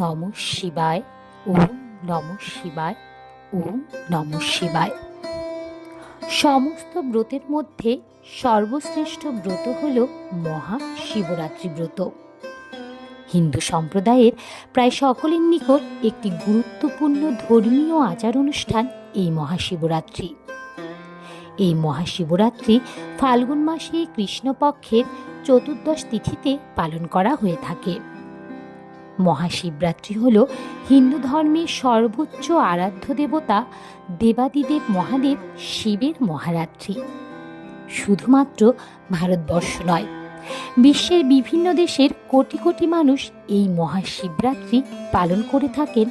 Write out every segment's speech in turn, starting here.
নম শিবায়। ওম নম শিবায়। ওম নম শিবায়। সমস্ত ব্রতের মধ্যে সর্বশ্রেষ্ঠ ব্রত হল মহা শিবরাত্রি ব্রত। হিন্দু সম্প্রদায়ের প্রায় সকলের নিকট একটি গুরুত্বপূর্ণ ধর্মীয় আচার অনুষ্ঠান এই মহাশিবরাত্রি। এই মহাশিবরাত্রি ফাল্গুন মাসে কৃষ্ণপক্ষের চতুর্দশ তিথিতে পালন করা হয়ে থাকে। মহাশিবরাত্রি হল হিন্দু ধর্মের সর্বোচ্চ আরাধ্য দেবতা দেবাদিদেব মহাদেব শিবের মহারাত্রি। শুধুমাত্র ভারতবর্ষ নয়, বিশ্বের বিভিন্ন দেশের কোটি কোটি মানুষ এই মহাশিবরাত্রি পালন করে থাকেন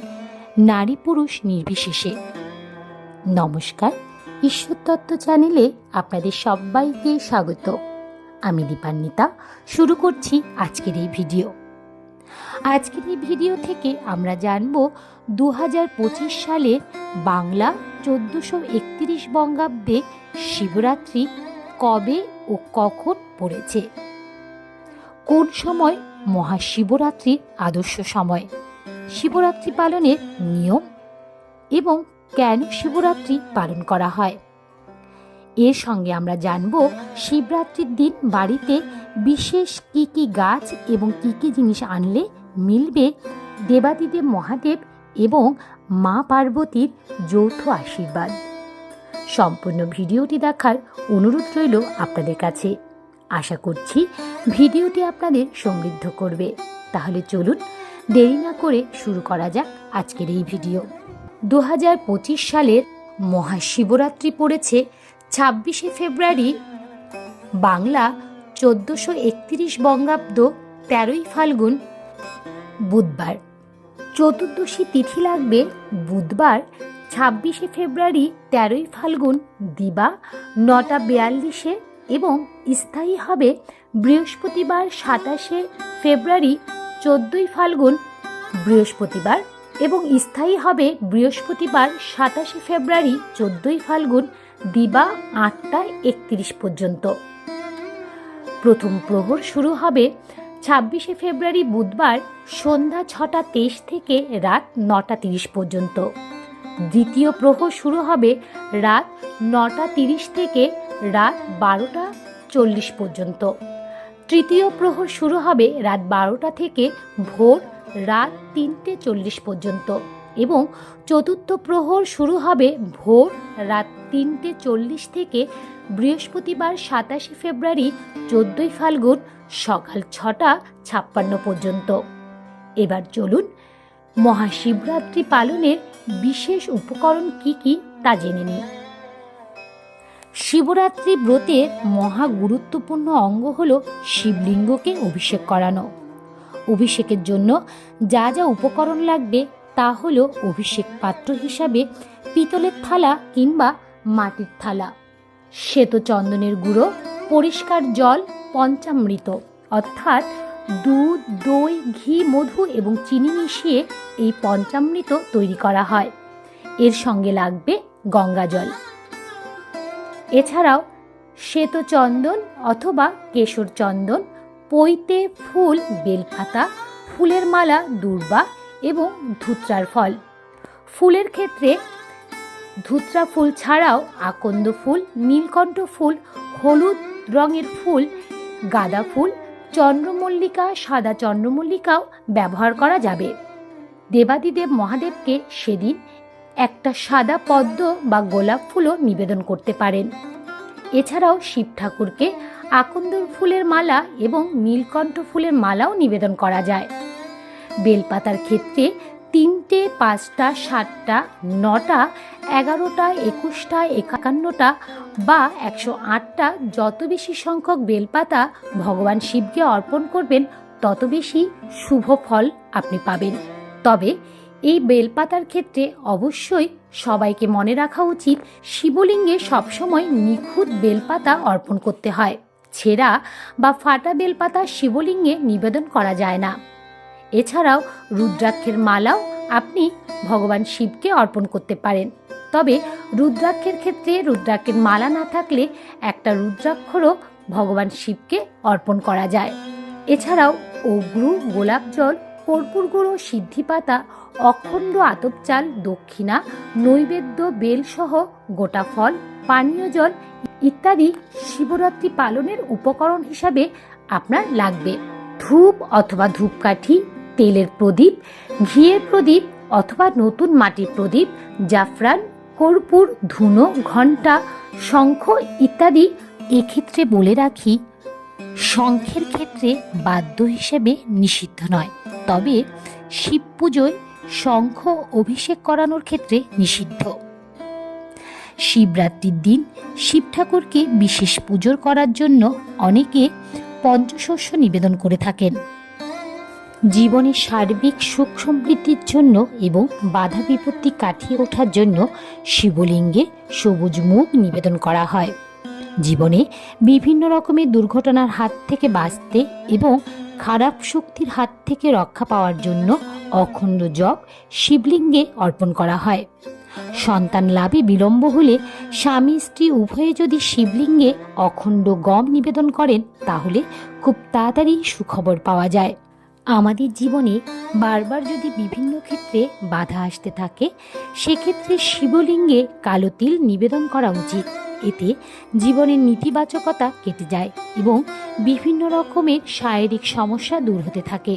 নারী পুরুষ নির্বিশেষে। নমস্কার, ঈশ্বর তত্ত্ব চ্যানেলে আপনাদের সবাইকে স্বাগত। আমি দীপান্বিতা, শুরু করছি আজকের এই ভিডিও। আজকের এই ভিডিও থেকে আমরা জানব দু সালের বাংলা চোদ্দোশো একত্রিশ বঙ্গাব্দে শিবরাত্রি কবে ও কখন পড়েছে? কোন সময় মহাশিবরাত্রির আদর্শ সময়? শিবরাত্রি পালনের নিয়ম এবং কেন শিবরাত্রি পালন করা হয়? এর সঙ্গে আমরা জানব শিবরাত্রির দিন বাড়িতে বিশেষ কি কি গাছ এবং কি কি জিনিস আনলে মিলবে? দেবাদিদেব মহাদেব এবং মা পার্বতীর যৌথ আশীর্বাদ। সম্পূর্ণ ভিডিওটি দেখার অনুরোধ রইল আপনাদের কাছে। আশা করছি ভিডিওটি আপনাদের সমৃদ্ধ করবে। তাহলে চলুন দেরি না করে শুরু করা যাক আজকের এই ভিডিও। দু হাজার পঁচিশ সালের মহাশিবরাত্রি পড়েছে ছাব্বিশে ফেব্রুয়ারি। বাংলা চোদ্দোশো একত্রিশ বঙ্গাব্দ তেরোই ফাল্গুন, বুধবার। চতুর্দশী তিথি লাগবে বুধবার, ছাব্বিশে ফেব্রুয়ারি তেরোই ফাল্গুন, দিবা, নটা বিয়াল্লিশে এবং স্থায়ী হবে বৃহস্পতিবার, সাতাশে ফেব্রুয়ারি চোদ্দোই ফাল্গুন, বৃহস্পতিবার এবং স্থায়ী হবে বৃহস্পতিবার, সাতাশে ফেব্রুয়ারি চোদ্দোই ফাল্গুন, দিবা আটটা একত্রিশ পর্যন্ত। প্রথম প্রহর শুরু হবে ছাব্বিশে ফেব্রুয়ারি বুধবার সন্ধ্যা ছটা তেইশ থেকে রাত নটা তিরিশ পর্যন্ত। দ্বিতীয় প্রহর শুরু হবে রাত নটা তিরিশ থেকে রাত বারোটা চল্লিশ পর্যন্ত। তৃতীয় প্রহর শুরু হবে রাত বারোটা থেকে ভোর রাত তিনটে চল্লিশ পর্যন্ত। এবং চতুর্থ প্রহর শুরু হবে ভোর রাত তিনটে চল্লিশ থেকে বৃহস্পতিবার সাতাশে ফেব্রুয়ারি চোদ্দই ফাল্গুন সকাল ছটা ছাপ্পান্ন পর্যন্ত। এবার চলুন মহাশিবরাত্রি পালনের বিশেষ উপকরণ কি কি তা জেনে নিই। শিবরাত্রি ব্রতের মহা গুরুত্বপূর্ণ অঙ্গ হল শিবলিঙ্গকে অভিষেক করানো। অভিষেকের জন্য যা যা উপকরণ লাগবে তা হল অভিষেক পাত্র হিসাবে পিতলের থালা কিংবা মাটির থালা। শ্বেত চন্দনের গুঁড়ো, পরিষ্কার জল, পঞ্চামৃত। অর্থাৎ দুধ, দই, ঘি, মধু এবং চিনি মিশিয়ে এই পঞ্চামৃত তৈরি করা হয়। এর সঙ্গে লাগবে গঙ্গা জল। এছাড়াও শ্বেত চন্দন অথবা কেশর চন্দন, পৈতে ফুল, বেলপাতা, ফুলের মালা, দূর্বা এবং ধুত্রার ফল। ফুলের ক্ষেত্রে ধুত্রা ফুল ছাড়াও আকন্দ ফুল, নীলকণ্ঠ ফুল, হলুদ রঙের ফুল, গাঁদা ফুল, চন্দ্রমল্লিকা, সাদা চন্দ্রমল্লিকাও ব্যবহার করা যাবে। দেবাদিদেব মহাদেবকে সেদিন একটা সাদা পদ্ম বা গোলাপ ফুলও নিবেদন করতে পারেন। এছাড়াও শিব ঠাকুরকে আকন্দর ফুলের মালা এবং নীলকণ্ঠ ফুলের মালাও নিবেদন করা যায়। বেলপাতার ক্ষেত্রে তিনটে, পাঁচটা, সাতটা, নটা, এগারোটা, একুশটা, একান্নটা বা একশো আটটা যত বেশি সংখ্যক বেলপাতা ভগবান শিবকে অর্পণ করবেন, তত বেশি শুভ ফল আপনি পাবেন। তবে এই বেলপাতার ক্ষেত্রে অবশ্যই সবাইকে মনে রাখা উচিত, শিবলিঙ্গে সবসময় নিখুঁত বেলপাতা অর্পণ করতে হয়। ছেঁড়া বা ফাটা বেলপাতা শিবলিঙ্গে নিবেদন করা যায় না। এছাড়াও রুদ্রাক্ষের মালাও আপনি ভগবান শিবকে অর্পণ করতে পারেন। তবে রুদ্রাক্ষের ক্ষেত্রে রুদ্রাক্ষের মালা না থাকলে একটা রুদ্রাক্ষরও ভগবান শিবকে অর্পণ করা যায়। এছাড়াও অগ্রু, গোলাপ জল, কর্পূর গুঁড়ো, সিদ্ধি পাতা, অখণ্ড আতপ চাল, দক্ষিণা, নৈবেদ্য বেলসহ গোটা ফল, পানীয় জল ইত্যাদি শিবরাত্রি পালনের উপকরণ হিসাবে আপনার লাগবে। ধূপ অথবা ধূপকাঠি তেলের প্রদীপ, ঘিয়ের প্রদীপ অথবা নতুন মাটির প্রদীপ, জাফরান, কর্পূর, ধুনো, ঘণ্টা, শঙ্খ ইত্যাদি এক্ষেত্রে বলে রাখি, শঙ্খের ক্ষেত্রে বাদ্য হিসেবে নিষিদ্ধ নয়। তবে শিব পুজোয় শঙ্খ অভিষেক করানোর ক্ষেত্রে নিষিদ্ধ। শিবরাত্রির দিন শিব ঠাকুরকে বিশেষ পুজোর করার জন্য অনেকে পঞ্চশস্য নিবেদন করে থাকেন। জীবনের সার্বিক সুখ সমৃদ্ধির জন্য এবং বাধা বিপত্তি কাটিয়ে ওঠার জন্য শিবলিঙ্গে সবুজ মুখ নিবেদন করা হয়। জীবনে বিভিন্ন রকমের দুর্ঘটনার হাত থেকে বাঁচতে এবং খারাপ শক্তির হাত থেকে রক্ষা পাওয়ার জন্য অখণ্ড জপ শিবলিঙ্গে অর্পণ করা হয়। সন্তান লাভে বিলম্ব হলে স্বামী স্ত্রী উভয়ে যদি শিবলিঙ্গে অখণ্ড গম নিবেদন করেন, তাহলে খুব তাড়াতাড়ি সুখবর পাওয়া যায়। আমাদের জীবনে বারবার যদি বিভিন্ন ক্ষেত্রে বাধা আসতে থাকে, সেক্ষেত্রে শিবলিঙ্গে কালো তিল নিবেদন করা উচিত। এতে জীবনের নেতিবাচকতা কেটে যায় এবং বিভিন্ন রকমের শারীরিক সমস্যা দূর হতে থাকে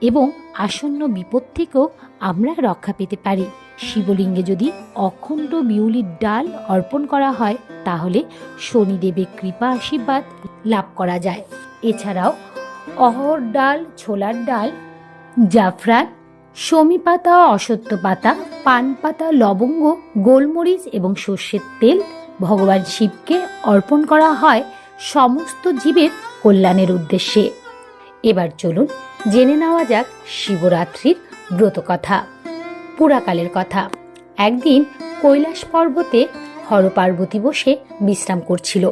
এবং আসন্ন বিপদ থেকেও আমরা রক্ষা পেতে পারি। শিবলিঙ্গে যদি অখণ্ড বিউলির ডাল অর্পণ করা হয়, তাহলে শনিদেবের কৃপা আশীর্বাদ লাভ করা যায়। এছাড়াও অহর ডাল, ছোলার ডাল, জাফরান, শমি পাতা, অসত্য পাতা, পান পাতা, লবঙ্গ, গোলমরিচ এবং সর্ষের তেল ভগবান শিবকে অর্পণ করা হয় সমস্ত জীবের কল্যাণের উদ্দেশ্যে। এবার চলুন জেনে নেওয়া যাক শিবরাত্রির ব্রতকথা, পুরাকালের কথা। একদিন কৈলাস পর্বতে হরপার্বতী বসে বিশ্রাম করছিল।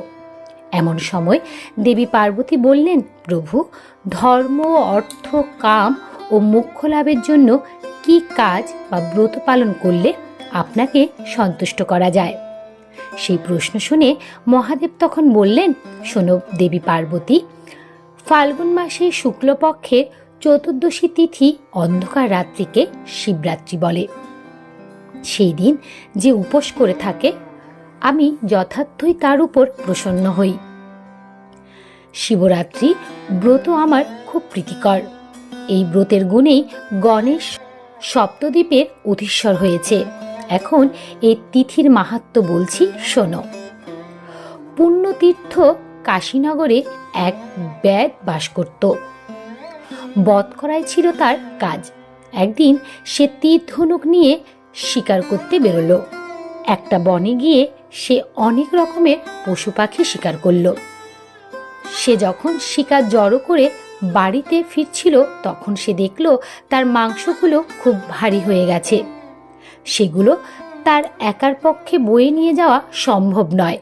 এমন সময় দেবী পার্বতী বললেন, প্রভু, ধর্ম, অর্থ, কাম ও মোক্ষ লাভের জন্য কি কাজ বা ব্রত পালন করলে আপনাকে সন্তুষ্ট করা যায়? সেই প্রশ্ন শুনে মহাদেব তখন বললেন, শোনো দেবী পার্বতী, ফাল্গুন মাসে শুক্লপক্ষের চতুর্দশী তিথি অন্ধকার রাত্রিকে শিবরাত্রি বলে। সেই দিন যে উপোস করে থাকে আমি যথার্থই তার উপর প্রসন্ন হই। শিবরাত্রি ব্রত আমার খুব প্রীতিকর। এই ব্রতের গুণেই গণেশ সপ্তদ্বীপের অধীশ্বর হয়েছে। এখন এই তিথির মাহাত্ম বলছি, শোনো। পুণ্যতীর্থ কাশীনগরে এক ব্যাদ বাস করত। বধ করাই ছিল তার কাজ। একদিন সে তীর ধনুক নিয়ে শিকার করতে বেরোলো। একটা বনে গিয়ে সে অনেক রকমের পশু পাখি শিকার করল। সে যখন শিকার জড়ো করে বাড়িতে ফিরছিল, তখন সে দেখল তার মাংসগুলো খুব ভারী হয়ে গেছে। সেগুলো তার একার পক্ষে বয়ে নিয়ে যাওয়া সম্ভব নয়।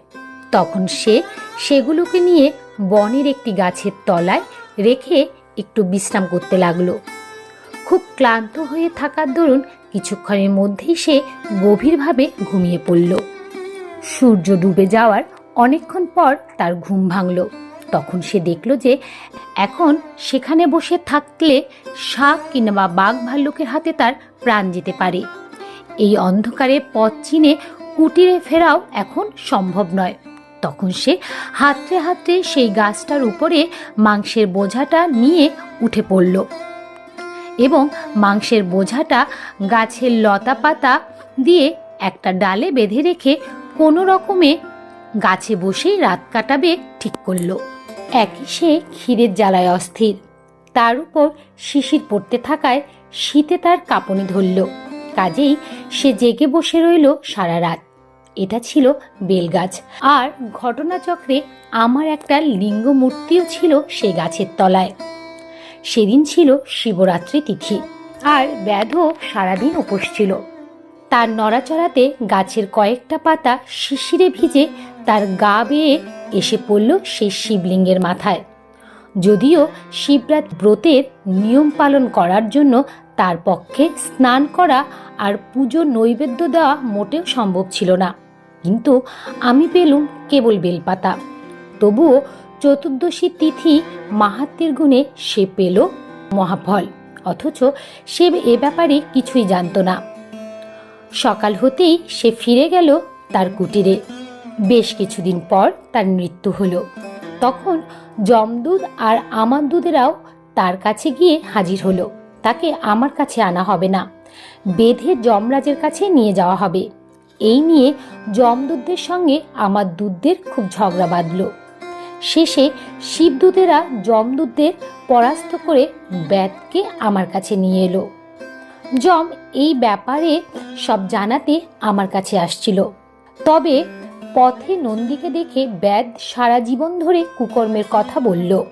তখন সে সেগুলোকে নিয়ে বনের একটি গাছের তলায় রেখে একটু বিশ্রাম করতে লাগল। খুব ক্লান্ত হয়ে থাকার দরুন কিছুক্ষণের মধ্যেই সে গভীরভাবে ঘুমিয়ে পড়ল। সূর্য ডুবে যাওয়ার অনেকক্ষণ পর তার ঘুম ভাঙল। তখন সে দেখল যে এখন সেখানে বসে থাকলে সাপ কিংবা বাঘ ভাল্লুকের হাতে তার প্রাণ যেতে পারে। এই অন্ধকারে পথ চিনে কুটিরে ফেরাও এখন সম্ভব নয়। তখন সে হাতড়ে হাতড়ে সেই গাছটার উপরে মাংসের বোঝাটা নিয়ে উঠে পড়ল। এবং মাংসের বোঝাটা গাছের লতা পাতা দিয়ে একটা ডালে বেঁধে রেখে কোনো রকমে গাছে বসেই রাত কাটাবে ঠিক করল। একই সে ক্ষীরের জ্বালায় অস্থির। তার উপর শিশির পড়তে থাকায় শীতে তার কাঁপনি ধরল। কাজেই সে জেগে বসে রইল সারা রাত। এটা ছিল বেলগাছ। আর ঘটনাচক্রে আমার একটা লিঙ্গ মূর্তিও ছিল সেই গাছের তলায়। সেদিন ছিল শিবরাত্রি তিথি, আর ব্যাধও সারাদিন উপোস ছিল। তার নড়াচড়াতে গাছের কয়েকটা পাতা শিশিরে ভিজে তার গা বেয়ে এসে পড়ল সেই শিবলিঙ্গের মাথায়। যদিও শিবরাত ব্রতের নিয়ম পালন করার জন্য তার পক্ষে স্নান করা আর পুজো নৈবেদ্য দেওয়া মোটেও সম্ভব ছিল না। কিন্তু আমি পেলুম কেবল বেলপাতা। তবুও চতুর্দশী তিথি মাহাত্মের গুণে সে পেল মহাফল। অথচ সে এ ব্যাপারে কিছুই জানতো না। সকাল হতেই সে ফিরে গেল তার কুটিরে। বেশ কিছুদিন পর তার মৃত্যু হলো। তখন জমদুদ আর আমার দুধেরাও তার কাছে গিয়ে হাজির হলো। তাকে আমার কাছে আনা হবে না। বেঁধে যমরাজের কাছে নিয়ে যাওয়া হবে। এই নিয়ে যমদূতদের সঙ্গে আমার দুধদের খুব ঝগড়া বাঁধল। শেষে শিবদূতেরা যমদূতদের পরাস্ত করে ব্যাতকে আমার কাছে নিয়ে এলো। যম এই ব্যাপারে সব জানাতে আমার কাছে আসছিল। তবে পথে নন্দীকে দেখে ব্যাদ সারা জীবন ধরে কুকর্মের কথা বলল।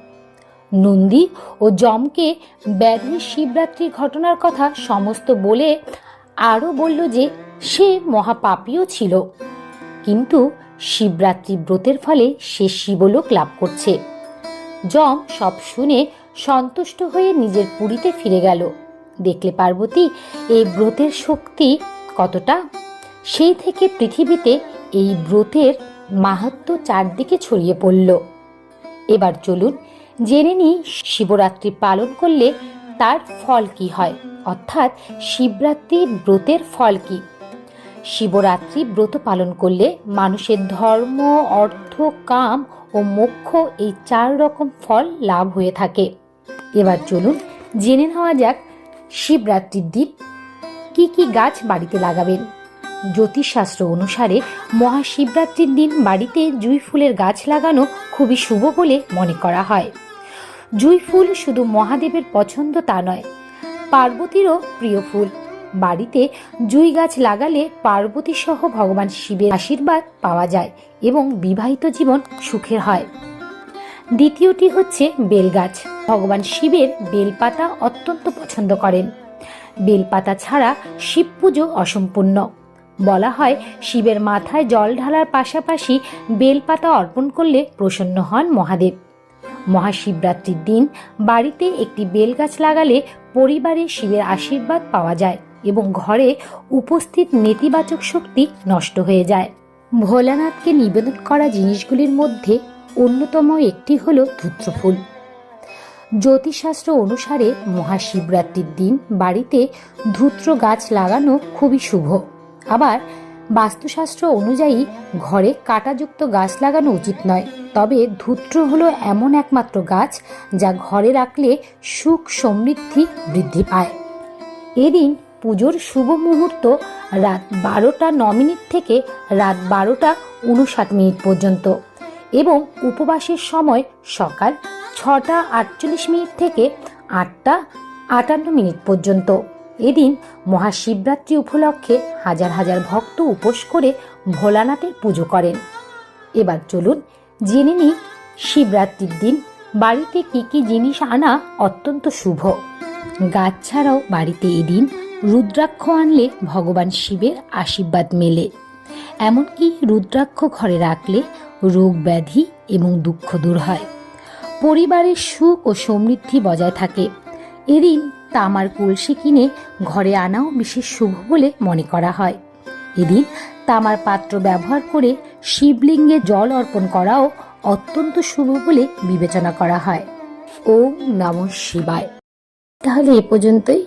নন্দী ও যমকে ব্যাধের শিবরাত্রির ঘটনার কথা সমস্ত বলে আরও বলল যে সে মহাপাপীও ছিল। কিন্তু শিবরাত্রি ব্রতের ফলে সে শিবলোক লাভ করছে। যম সব শুনে সন্তুষ্ট হয়ে নিজের পুরীতে ফিরে গেল। দেখলে পার্বতী, এই ব্রতের শক্তি কতটা? সেই থেকে পৃথিবীতে এই ব্রতের মাহাত্ম চারদিকে ছড়িয়ে পড়ল। এবার চলুন জেনে নিই শিবরাত্রি পালন করলে তার ফল কি হয়। অর্থাৎ শিবরাত্রি ব্রতের ফল কি? শিবরাত্রি ব্রত পালন করলে মানুষের ধর্ম, অর্থ, কাম ও মোক্ষ এই চার রকম ফল লাভ হয়ে থাকে। এবার চলুন জেনে নেওয়া যাক শিবরাত্রির দিন কি কি গাছ বাড়িতে লাগাবেন। জ্যোতিষশাস্ত্র অনুসারে মহাশিবরাত্রির দিন বাড়িতে জুই ফুলের গাছ লাগানো খুবই শুভ বলে মনে করা হয়। জুই ফুল শুধু মহাদেবের পছন্দ তা নয়, পার্বতীরও প্রিয় ফুল। বাড়িতে জুই গাছ লাগালে পার্বতী সহ ভগবান শিবের আশীর্বাদ পাওয়া যায় এবং বিবাহিত জীবন সুখের হয়। দ্বিতীয়টি হচ্ছে বেলগাছ ভগবান শিবের বেলপাতা অত্যন্ত পছন্দ করেন। বেলপাতা ছাড়া শিব পুজো অসম্পূর্ণ। বলা হয় শিবের মাথায় জল ঢালার পাশাপাশি বেলপাতা অর্পণ করলে প্রসন্ন হন মহাদেব। মহাশিবরাত্রির দিন বাড়িতে একটি বেলগাছ লাগালে পরিবারে শিবের আশীর্বাদ পাওয়া যায়। এবং ঘরে উপস্থিত নেতিবাচক শক্তি নষ্ট হয়ে যায়। ভোলানাথকে নিবেদন করা জিনিসগুলির মধ্যে অন্যতম একটি হল ধূত্রফুল জ্যোতিষশাস্ত্র অনুসারে মহাশিবরাত্রির দিন বাড়িতে ধূত্র গাছ লাগানো খুবই শুভ। আবার বাস্তুশাস্ত্র অনুযায়ী ঘরে কাঁটাযুক্ত গাছ লাগানো উচিত নয়। তবে ধূত্র হলো এমন একমাত্র গাছ যা ঘরে রাখলে সুখ সমৃদ্ধি বৃদ্ধি পায়। এদিন পুজোর শুভ মুহূর্ত রাত বারোটা ন মিনিট থেকে রাত বারোটা উনষাট মিনিট পর্যন্ত এবং উপবাসের সময় সকাল ছটা আটচল্লিশ মিনিট থেকে আটটা আটান্ন মিনিট পর্যন্ত। এদিন মহাশিবরাত্রি উপলক্ষে হাজার হাজার ভক্ত উপোস করে ভোলানাথের পুজো করেন। এবার চলুন জেনে নিই শিবরাত্রির দিন বাড়িতে কি কি জিনিস আনা অত্যন্ত শুভ। গাছ ছাড়াও বাড়িতে এদিন রুদ্রাক্ষ আনলে ভগবান শিবের আশীর্বাদ মেলে। এমনকি রুদ্রাক্ষ ঘরে রাখলে রোগ ব্যাধি এবং দুঃখ দূর হয়। পরিবারের সুখ ও সমৃদ্ধি বজায় থাকে। এদিন তামার কলসি কিনে ঘরে আনাও বিশেষ শুভ বলে মনে করা হয়। এদিন তামার পাত্র ব্যবহার করে শিবলিঙ্গে জল অর্পণ করাও অত্যন্ত শুভ বলে বিবেচনা করা হয়। ওম নম শিবায়। তাহলে এ পর্যন্তই।